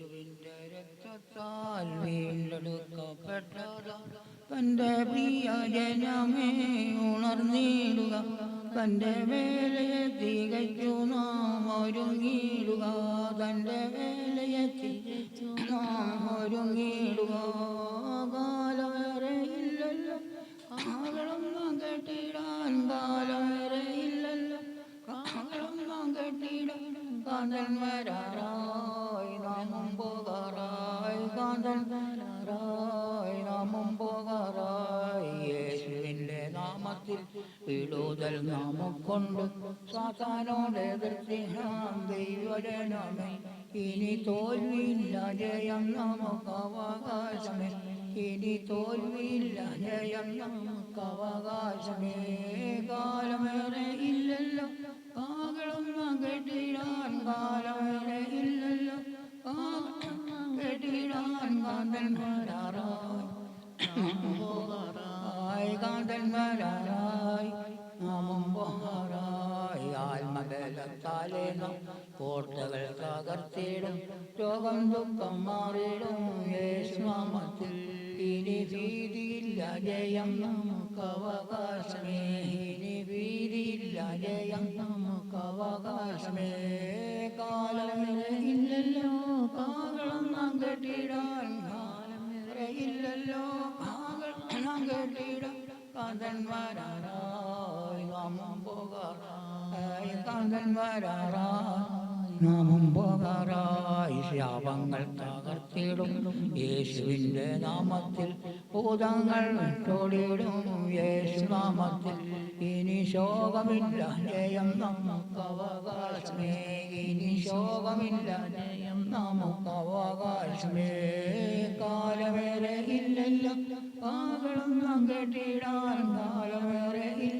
യേശുവിന്റെ രക്തത്താൽ വീണ്ടെടുക്കപ്പെട്ടതാ. തന്റെ പ്രിയ ജനമേ ഉണർന്നിടുക. തന്റെ വേലയെ തികച്ചു നാം ഒരുങ്ങിയിടുക. തന്റെ വേലയെ തികച്ചു നാം ഒരുങ്ങിയിടുക. കാലവേറെ ഇല്ലല്ലോ കാകളൊന്നും കെട്ടിടാൻ കാലവേറെ ഇല്ലല്ലോ കാകളൊന്നും കെട്ടിടാൻ കാന്തൻ വരാറായി നാമം നാമത്തിൽ നാമക്കൊണ്ട് സാത്താനോട് എതിർത്തിനാം ദൈവജനമേ ഇനി തോൽവിയില്ല ജയം ഇനി തോൽവിയില്ല ജയം നമുക്ക് കാലമേറെ ഇല്ലല്ലോ കാകളും കാലമേറെ നാം കോട്ടകൾ രോഗം ദുഃഖം മാറിടും യേശുനാമത്തിൽ ഇനി ഭീതിയില്ല ജയം നമുക്ക് അവകാശമേ ഇനി ഭീതിയില്ല ജയം നമുക്ക് അവകാശമേ കാലമേറെ കാകളം നാം കെട്ടിടാൻ കാലമേറെ ഇല്ലല്ലോ കാകളം നാം കെട്ടിടാൻ കാന്തൻ വരാറായി നാമം പോകാറായി. കാന്തൻ വരാറായി നാമം പോകാറായി ശാപങ്ങൾ തകർത്തിടും. യേശുവിന്റെ നാമത്തിൽ ഭൂതങ്ങൾ വിട്ടോടിയിടും യേശു നാമത്തിൽ ഇനി ശോകമില്ല. ജയം നമുക്ക് അവകാശമേ. ഇനി ശോകമില്ല. ജയം നമുക്ക് അവകാശമേ. കാലമേറെ ഇല്ലല്ലോ. കാലം കെട്ടിടാൻ കെട്ടിടാൻ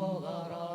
Bogara.